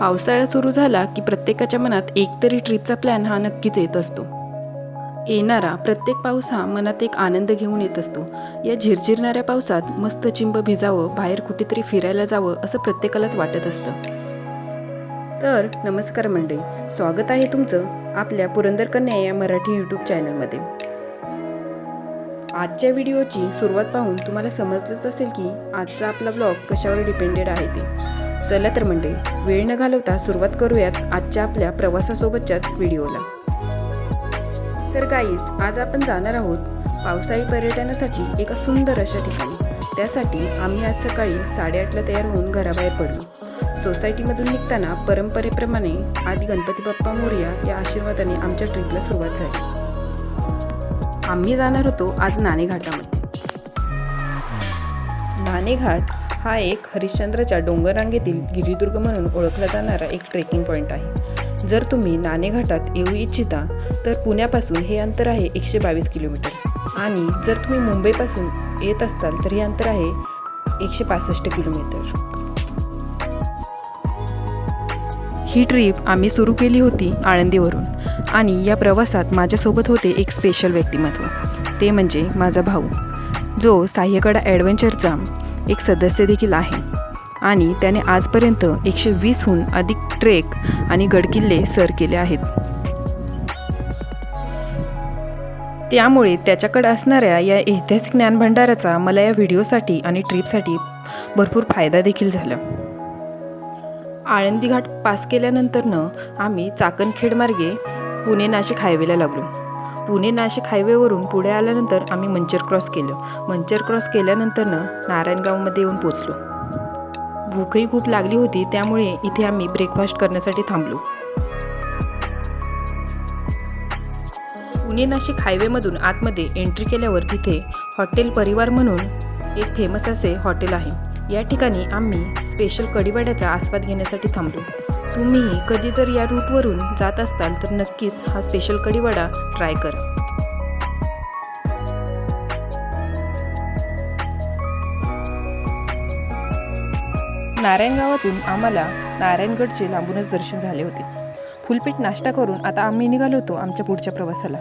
पावसाळा सुरू झाला की प्रत्येकाच्या मनात एकतरी ट्रिपचा प्लॅन हा नक्कीच येत असतो. येणारा प्रत्येक पाऊस हा मनात एक आनंद घेऊन येत असतो. या झिरझिरणाऱ्या पावसात मस्त चिंब भिजावं बाहेर कुठेतरी फिरायला जावं असं प्रत्येकालाच वाटत असतं. तर नमस्कार मंडळी स्वागत आहे तुमचं आपल्या पुरंदर कन्या या मराठी यूट्यूब चॅनलमध्ये आजच्या व्हिडिओची सुरुवात पाहून तुम्हाला समजलंच असेल की आजचा आपला ब्लॉग कशावर डिपेंडेड आहे ते. चला तर मंडळी वेळ न घालवता सुरुवात करूयात आजच्या आपल्या प्रवासासोबतच्याच व्हिडिओला. तर काहीच आज आपण जाणार आहोत पावसाळी पर्यटनासाठी एका सुंदर अशा ठिकाणी. त्यासाठी आम्ही आज सकाळी साडेआठला तयार होऊन घराबाहेर पडलो सोसायटीमधून निघताना परंपरेप्रमाणे आधी गणपती बाप्पा मोर्या या आशीर्वादाने आमच्या ट्रिपला सुरुवात झाली. आम्ही जाणार होतो आज नाणेघाटामध्ये. नाणेघाट हा एक हरिश्चंद्राच्या डोंगर रांगेतील गिरिदुर्ग म्हणून ओळखला जाणारा एक ट्रेकिंग पॉईंट आहे. जर तुम्ही नाणेघाटात येऊ इच्छिता तर पुण्यापासून हे अंतर आहे एकशे बावीस किलोमीटर. आणि जर तुम्ही मुंबईपासून येत असताल तर हे अंतर आहे एकशे पासष्ट किलोमीटर. ही ट्रिप आम्ही सुरू केली होती आळंदीवरून. आणि या प्रवासात माझ्यासोबत होते एक स्पेशल व्यक्तिमत्व. ते म्हणजे माझा भाऊ जो साह्यकडा ॲडव्हेंचरचा एक सदस्य देखील आहे. आणि त्याने आजपर्यंत एकशे वीसहून अधिक ट्रेक आणि गडकिल्ले सर केले आहेत. त्यामुळे त्याच्याकडे असणाऱ्या या ऐतिहासिक ज्ञानभंडाराचा मला या व्हिडिओसाठी आणि ट्रिपसाठी भरपूर फायदा देखील झाला. आळंदी घाट पास केल्यानंतरनं आम्ही चाकणखेड मार्गे पुणे नाशिक हायवेला लागलो. पुणे नाशिक हायवेवरून पुढे आल्यानंतर आम्ही मंचर क्रॉस केलं. मंचर क्रॉस केल्यानंतरनं नारायणगावमध्ये येऊन पोचलो भूकही खूप लागली होती त्यामुळे इथे आम्ही ब्रेकफास्ट करण्यासाठी थांबलो. पुणे नाशिक हायवेमधून आतमध्ये एंट्री केल्यावर तिथे हॉटेल परिवार म्हणून एक फेमस असे हॉटेल आहे. या ठिकाणी आम्ही स्पेशल कडीवाड्याचा आस्वाद घेण्यासाठी थांबलो. तुम्हीही कधी जर या रूटवरून जात असताल तर नक्कीच हा स्पेशल कढीवडा ट्राय करा. नारायणगावातून आम्हाला नारायणगडचे लांबूनच दर्शन झाले होते. फुलपीठ नाश्ता करून आता आम्ही निघालो होतो आमच्या पुढच्या प्रवासाला.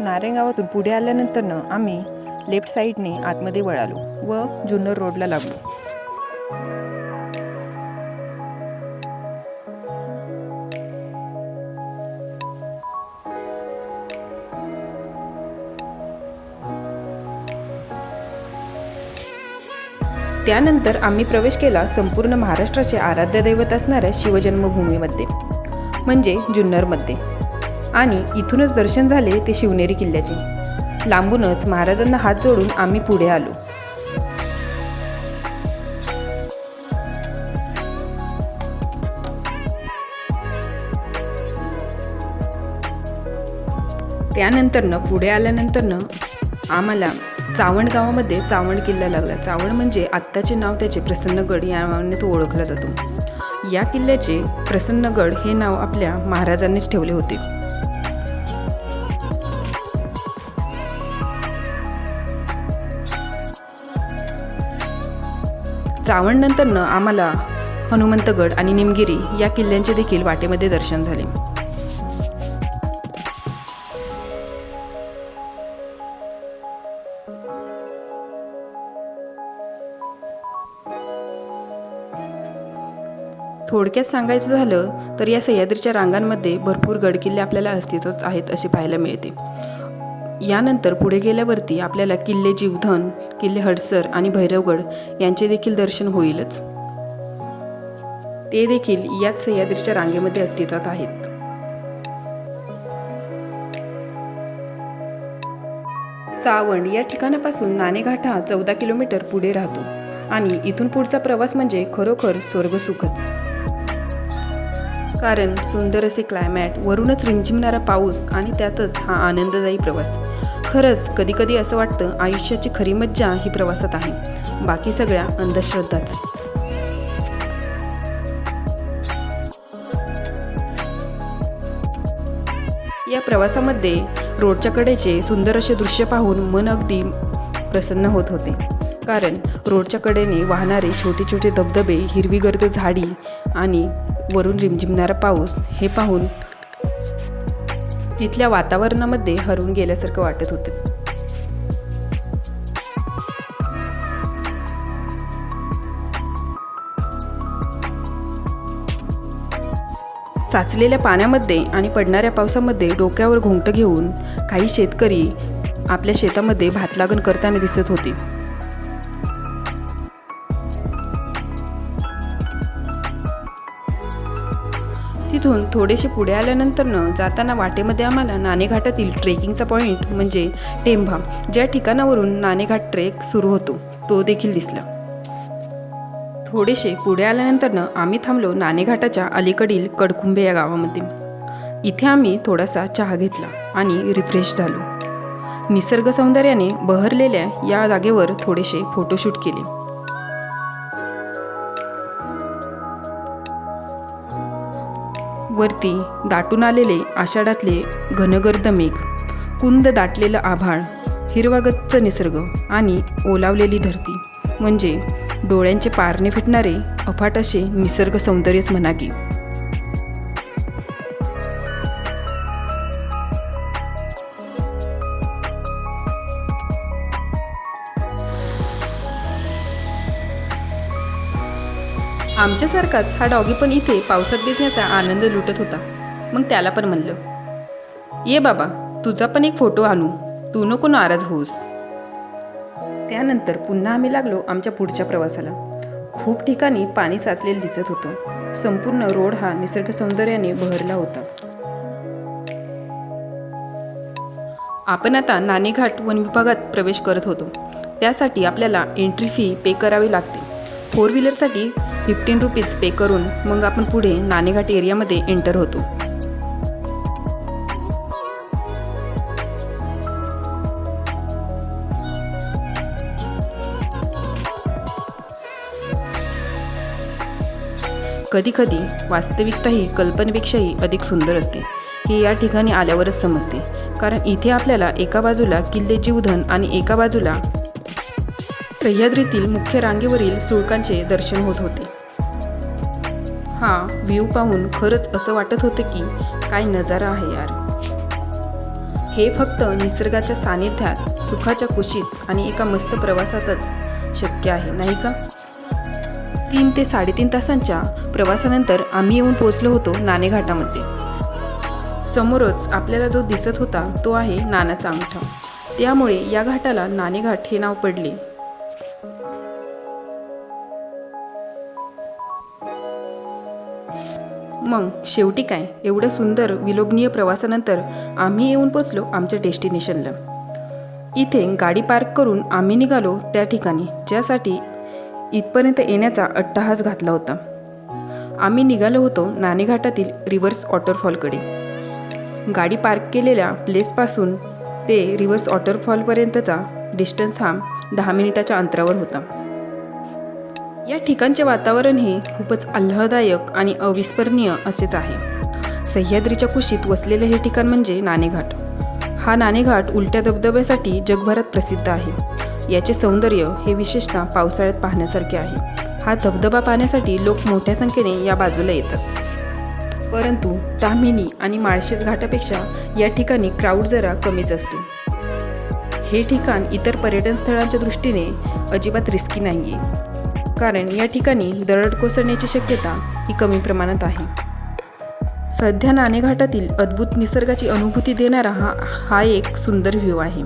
नारायणगावातून पुढे आल्यानंतरनं आम्ही लेफ्ट साईडने आतमध्ये वळालो व जुन्नर रोडला लागलो. त्यानंतर आम्ही प्रवेश केला संपूर्ण महाराष्ट्राचे आराध्य दैवत असणाऱ्या शिवजन्मभूमीमध्ये म्हणजे जुन्नरमध्ये. आणि इथूनच दर्शन झाले ते शिवनेरी किल्ल्याचे. लांबूनच महाराजांना हात जोडून आम्ही पुढे आलो. त्यानंतरनं पुढे आल्यानंतरनं आम्हाला चावण गावामध्ये चावण किल्ला लागला. चावण म्हणजे आत्ताचे नाव त्याचे प्रसन्नगड या नावाने तो ओळखला जातो. या किल्ल्याचे प्रसन्नगड हे नाव आपल्या महाराजांनीच ठेवले होते. चावण नंतरनं आम्हाला हनुमंतगड आणि निमगिरी या किल्ल्यांचे देखील वाटेमध्ये दर्शन झाले. थोडक्यात सांगायचं झालं तर या सह्याद्रीच्या रांगांमध्ये भरपूर गडकिल्ले आपल्याला अस्तित्वात आहेत असे पाहायला मिळते. यानंतर पुढे गेल्यावरती आपल्याला किल्ले जीवधन किल्ले हडसर आणि भैरवगड यांचे देखील दर्शन होईलच. ते देखील याच सह्याद्रीच्या रांगेमध्ये अस्तित्वात आहेत. चावंड या ठिकाणापासून नाणेघाट हा चौदा किलोमीटर पुढे राहतो आणि इथून पुढचा प्रवास म्हणजे खरोखर स्वर्गसुखच. कारण सुंदर असे क्लायमॅट वरूनच रिमझिमणारा पाऊस आणि त्यातच हा आनंददायी प्रवास. खरंच कधीकधी असं वाटतं आयुष्याची खरी मज्जा ही प्रवासात आहे. बाकी सगळ्या अंधश्रद्धाच. या प्रवासामध्ये रोडच्या कडेचे सुंदर असे दृश्य पाहून मन अगदी प्रसन्न होत होते. कारण रोडच्या कडेने वाहणारे छोटे छोटे धबधबे हिरवीगर्द झाडी आणि वरून रिमझिमणारा पाऊस हे पाहून तिथल्या वातावरणामध्ये हरवून गेल्यासारखं वाटत होते. साचलेल्या पाण्यामध्ये आणि पडणाऱ्या पावसामध्ये डोक्यावर घोंगटं घेऊन काही शेतकरी आपल्या शेतामध्ये भात लागण करताना दिसत होते. तिथून थोडेसे पुढे आल्यानंतरनं जाताना वाटेमध्ये आम्हाला नाणेघाटातील ट्रेकिंगचा पॉईंट म्हणजे टेंभा ज्या ठिकाणावरून नाणेघाट ट्रेक सुरू होतो तो देखील दिसला. थोडेसे पुढे आल्यानंतरनं आम्ही थांबलो नाणेघाटाच्या अलीकडील कडकुंबे या गावामध्ये. इथे आम्ही थोडासा चहा घेतला आणि रिफ्रेश झालो. निसर्ग सौंदर्याने बहरलेल्या या जागेवर थोडेसे फोटोशूट केले. वरती दाटून आलेले आषाढातले घनगर्द मेघ कुंद दाटलेलं आभाळ हिरवागच्च निसर्ग आणि ओलावलेली धरती. म्हणजे डोळ्यांचे पारणे फिटणारे अफाट असे निसर्ग सौंदर्यच म्हणा की आमच्यासारखाच हा डॉगी पण इथे पावसात भिजण्याचा आनंद लुटत होता. मग त्याला पण म्हणलं ये बाबा तुझा पण एक फोटो आणू. तू नको नाराज होऊस. त्यानंतर पुन्हा आम्ही लागलो आमच्या पुढच्या प्रवासाला. खूप ठिकाणी पाणी साचलेलं दिसत होतं. संपूर्ण रोड हा निसर्ग सौंदर्याने बहरला होता. आपण आता नाणेघाट वन विभागात प्रवेश करत होतो. त्यासाठी आपल्याला एंट्री फी पे करावी लागते. फोर व्हीलरसाठी फिफ्टीन रुपीज पे करून मग आपण पुढे नाणेघाट एरियामध्ये एंटर होतो. कधीकधी वास्तविकता ही कल्पनेपेक्षाही अधिक सुंदर असते. हे या ठिकाणी आल्यावरच समजते. कारण इथे आपल्याला एका बाजूला किल्ले जीवधन आणि एका बाजूला सह्याद्रीतील मुख्य रांगेवरील सुळकांचे दर्शन होत होते. हा व्ह्यू पाहून खरंच असं वाटत होतं की काय नजारा आहे यार. हे फक्त निसर्गाच्या सानिध्यात सुखाच्या कुशीत आणि एका मस्त प्रवासातच शक्य आहे नाही का? तीन ते साडेतीन तासांच्या प्रवासानंतर आम्ही येऊन पोचलो होतो नाणेघाटामध्ये. समोरच आपल्याला जो दिसत होता तो आहे नानाचा अंगठा. त्यामुळे या घाटाला नाणेघाट हे नाव पडले. मग शेवटी काय? एवढं सुंदर विलोभनीय प्रवासानंतर आम्ही येऊन पोचलो आमच्या डेस्टिनेशनला. इथे गाडी पार्क करून आम्ही निघालो त्या ठिकाणी ज्यासाठी इथपर्यंत येण्याचा अट्टहास घातला होता. आम्ही निघालो होतो नाणेघाटातील रिव्हर्स वॉटरफॉलकडे. गाडी पार्क केलेल्या प्लेसपासून ते रिव्हर्स वॉटरफॉलपर्यंतचा डिस्टन्स हा दहा मिनिटाच्या अंतरावर होता. या ठिकाणचे वातावरण हे खूपच आल्हाददायक आणि अविस्मरणीय असेच आहे. सह्याद्रीच्या कुशीत वसलेले हे ठिकाण म्हणजे नाणेघाट. हा नाणेघाट उलट्या धबधब्यासाठी जगभरात प्रसिद्ध आहे. याचे सौंदर्य हे विशेषतः पावसाळ्यात पाहण्यासारखे आहे. हा धबधबा पाहण्यासाठी लोक मोठ्या संख्येने या बाजूला येतात. परंतु तामिनी आणि माळशेज घाटापेक्षा या ठिकाणी क्राऊड जरा कमीच असतो. हे ठिकाण इतर पर्यटन स्थळांच्या दृष्टीने अजिबात रिस्की नाही आहे कारण या ठिकाणी दरड कोसळण्याची शक्यता ही कमी प्रमाणात आहे. सध्या नाणेघाटातील अद्भुत निसर्गाची अनुभूती देणारा हा हा एक सुंदर व्ह्यू आहे.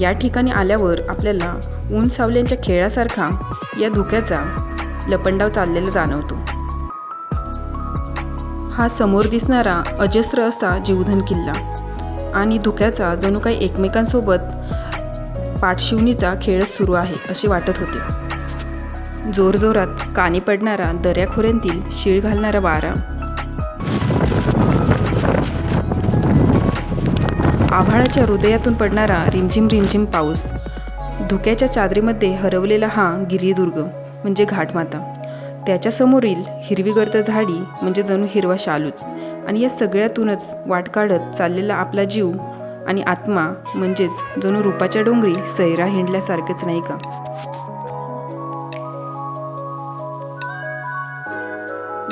या ठिकाणी आल्यावर आपल्याला ऊन सावल्यांच्या खेळासारखा या धुक्याचा लपंडाव चाललेला जाणवतो. हा समोर दिसणारा अजस्र असा जीवधन किल्ला आणि धुक्याचा जणू काही एकमेकांसोबत पाठशिवणीचा खेळच सुरू आहे असे वाटत होते. जोरजोरात कानी पडणारा दऱ्याखोऱ्यांतील शीळ घालणारा वारा. आभाळाच्या हृदयातून पडणारा रिमझिम रिमझिम पाऊस. धुक्याच्या चादरीमध्ये हरवलेला हा गिरिदुर्ग म्हणजे घाटमाता. त्याच्यासमोरील हिरवीगर्द झाडी म्हणजे जणू हिरवा शालूच. आणि या सगळ्यातूनच वाट काढत चाललेला आपला जीव आणि आत्मा म्हणजेच जणू रूपाच्या डोंगरी सैरा हिंडल्यासारखेच नाही का?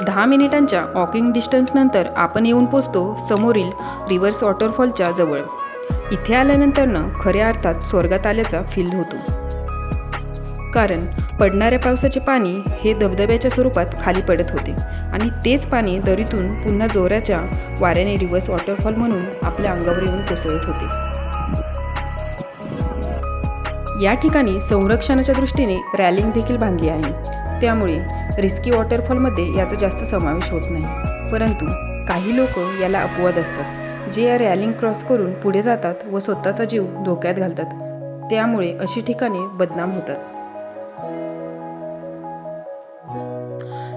दहा मिनिटांच्या वॉकिंग डिस्टन्सनंतर आपण येऊन पोचतो समोरील रिव्हर्स वॉटरफॉलच्या जवळ. इथे आल्यानंतरनं खऱ्या अर्थात स्वर्गात आल्याचा फील होतो. कारण पडणाऱ्या पावसाचे पाणी हे धबधब्याच्या स्वरूपात खाली पडत होते आणि तेच पाणी दरीतून पुन्हा जोराच्या वाऱ्याने रिव्हर्स वॉटरफॉल म्हणून आपल्या अंगावर येऊन कोसळत होते. या ठिकाणी संरक्षणाच्या दृष्टीने रॅलिंग देखील बांधली आहे. त्यामुळे रिस्की वॉटरफॉलमध्ये याचा जास्त समावेश होत नाही. परंतु काही लोक याला अपवाद असतात जे या रॅलिंग क्रॉस करून पुढे जातात व स्वतःचा जीव धोक्यात घालतात. त्यामुळे अशी ठिकाणे बदनाम होतात.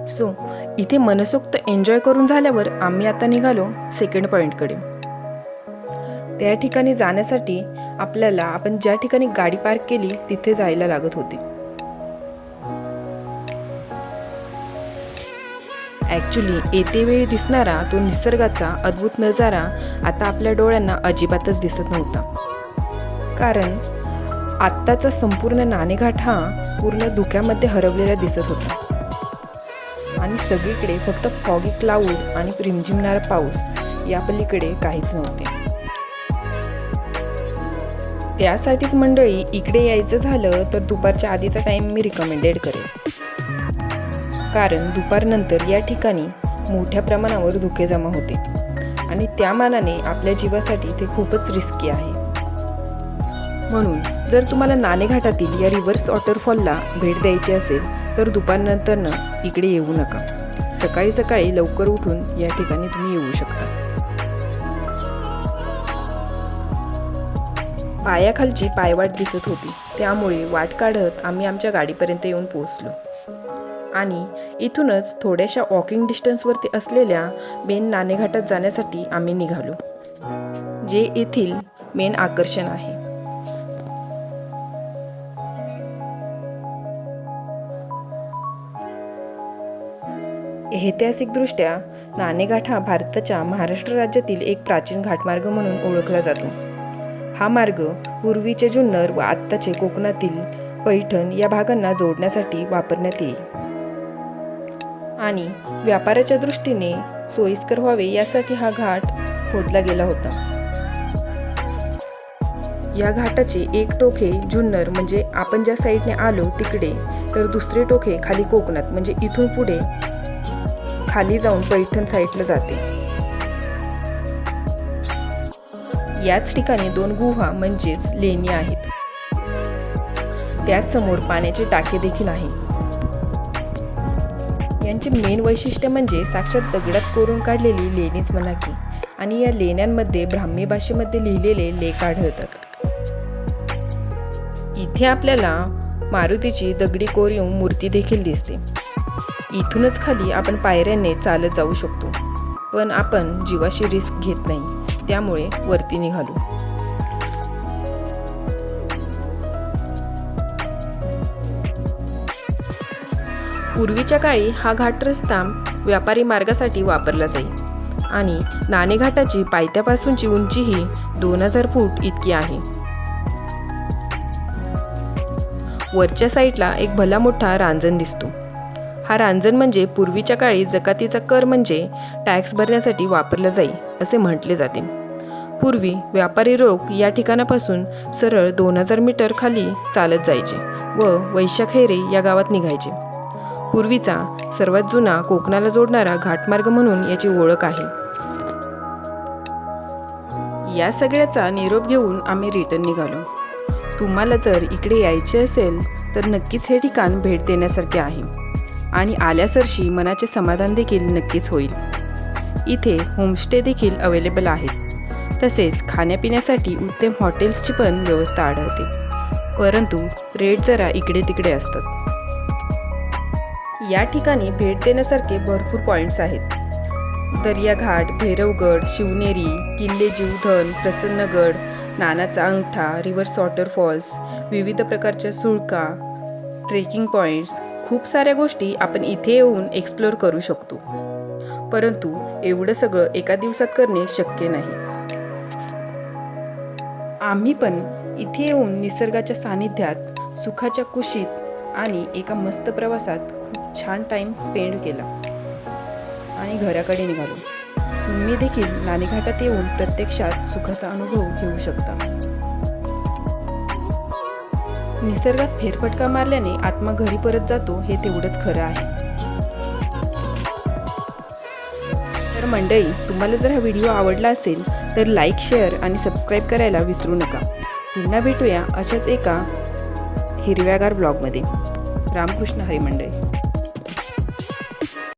सो इथे मनसोक्त एन्जॉय करून झाल्यावर आम्ही आता निघालो सेकंड पॉईंटकडे त्या ठिकाणी जाण्यासाठी आपल्याला आपण ज्या ठिकाणी गाडी पार्क केली तिथे जायला लागत होते. ॲक्च्युली येते वेळी दिसणारा तो निसर्गाचा अद्भुत नजारा आता आपल्या डोळ्यांना अजिबातच दिसत नव्हता. कारण आत्ताचा संपूर्ण नाणेघाट हा पूर्ण धुक्यामध्ये हरवलेला दिसत होता. आणि सगळीकडे फक्त फॉगी क्लाऊड आणि रिमझिमणारा पाऊस या पलीकडे काहीच नव्हते. त्यासाठीच मंडळी इकडे यायचं झालं तर दुपारच्या आधीचा टाईम मी रिकमेंडेड करेन. कारण दुपारनंतर या ठिकाणी मोठ्या प्रमाणावर धुके जमा होते. आणि त्या मानाने आपल्या जीवासाठी ते खूपच रिस्की आहे. म्हणून जर तुम्हाला नाणेघाटातील या रिव्हर्स वॉटरफॉलला भेट द्यायची असेल तर दुपारनंतरनं इकडे येऊ नका. सकाळी सकाळी लवकर उठून या ठिकाणी तुम्ही येऊ शकता. पायाखालची पायवाट दिसत होती. त्यामुळे वाट काढत आम्ही आमच्या गाडीपर्यंत येऊन पोहोचलो. आणि इथूनच थोड्याशा वॉकिंग डिस्टन्सवरती असलेल्या मेन नाणेघाटात जाण्यासाठी आम्ही निघालो जे येथील मेन आकर्षण आहे. ऐतिहासिकदृष्ट्या नाणेघाट हा भारताच्या महाराष्ट्र राज्यातील एक प्राचीन घाटमार्ग म्हणून ओळखला जातो. हा मार्ग पूर्वीचे जुन्नर व आत्ताचे कोकणातील पैठण या भागांना जोडण्यासाठी वापरण्यात येईल. आणि व्यापाराच्या दृष्टीने सोयीस्कर व्हावे यासाठी हा घाट खोदला गेला होता. या घाटाचे एक टोके जुन्नर म्हणजे आपण ज्या साईडने आलो तिकडे तर दुसरे टोके खाली कोकणात म्हणजे इथून पुढे खाली जाऊन पैठण साईडला जाते. याच ठिकाणी दोन गुहा म्हणजेच लेणी आहेत. त्याच समोर पाण्याचे टाके देखील आहे यांचे मेन वैशिष्ट्य म्हणजे साक्षात दगडात कोरून काढलेली लेणीच म्हणा की आणि या लेण्यांमध्ये ब्राह्मी भाषेमध्ये लिहिलेले लेख आढळतात. इथे आपल्याला मारुतीची दगडी कोरीव मूर्ती देखील दिसते. इथूनच खाली आपण पायऱ्याने चालत जाऊ शकतो. पण आपण जीवाशी रिस्क घेत नाही. त्यामुळे वरती निघालो. पूर्वीच्या काळी हा घाट रस्ता व्यापारी मार्गासाठी वापरला जाई आणि नाणेघाटाची पायथ्यापासूनची उंचीही दोन हजार फूट इतकी आहे. वरच्या साईडला एक भला मोठा रांजण दिसतो. हा रांजण म्हणजे पूर्वीच्या काळी जकातीचा कर म्हणजे टॅक्स भरण्यासाठी वापरला जाई असे म्हटले जाते. पूर्वी व्यापारी रोख या ठिकाणापासून सरळ दोन हजार मीटर खाली चालत जायचे व वैशाखेरे या गावात निघायचे. पूर्वीचा सर्वात जुना कोकणाला जोडणारा घाटमार्ग म्हणून याची ओळख आहे. या सगळ्याचा निरोप घेऊन आम्ही रिटर्न निघालो. तुम्हाला जर इकडे यायचे असेल तर नक्कीच हे ठिकाण भेट देण्यासारखे आहे. आणि आल्यासरशी मनाचे समाधान देखील नक्कीच होईल. इथे होमस्टे देखील अवेलेबल आहेत तसेच खाण्यापिण्यासाठी उत्तम हॉटेल्सची पण व्यवस्था आढळते. परंतु रेट जरा इकडे तिकडे असतात. या ठिकाणी भेट देण्यासारखे भरपूर पॉईंट्स आहेत. दर्याघाट भैरवगड शिवनेरी किल्ले जीवधन प्रसन्नगड नानाचा अंगठा रिव्हर्स वॉटरफॉल्स विविध प्रकारच्या सुळका ट्रेकिंग पॉईंट्स खूप साऱ्या गोष्टी आपण इथे येऊन एक्सप्लोअर करू शकतो. परंतु एवढं सगळं एका दिवसात करणे शक्य नाही. आम्ही पण इथे येऊन निसर्गाच्या सानिध्यात सुखाच्या कुशीत आणि एका मस्त प्रवासात छान टाईम स्पेंड केला. आणि घराकडे निघालो. तुम्ही देखील नाणेघाटात येऊन प्रत्यक्षात सुखाचा अनुभव घेऊ शकता. निसर्गात फेरफटका मारल्याने आत्मा घरी परत जातो हे तेवढंच खरं आहे. तर मंडळी तुम्हाला जर हा व्हिडिओ आवडला असेल तर लाईक शेअर आणि सबस्क्राईब करायला विसरू नका. पुन्हा भेटूया अशाच एका हिरव्यागार ब्लॉगमध्ये रामकृष्ण हरिमंडळी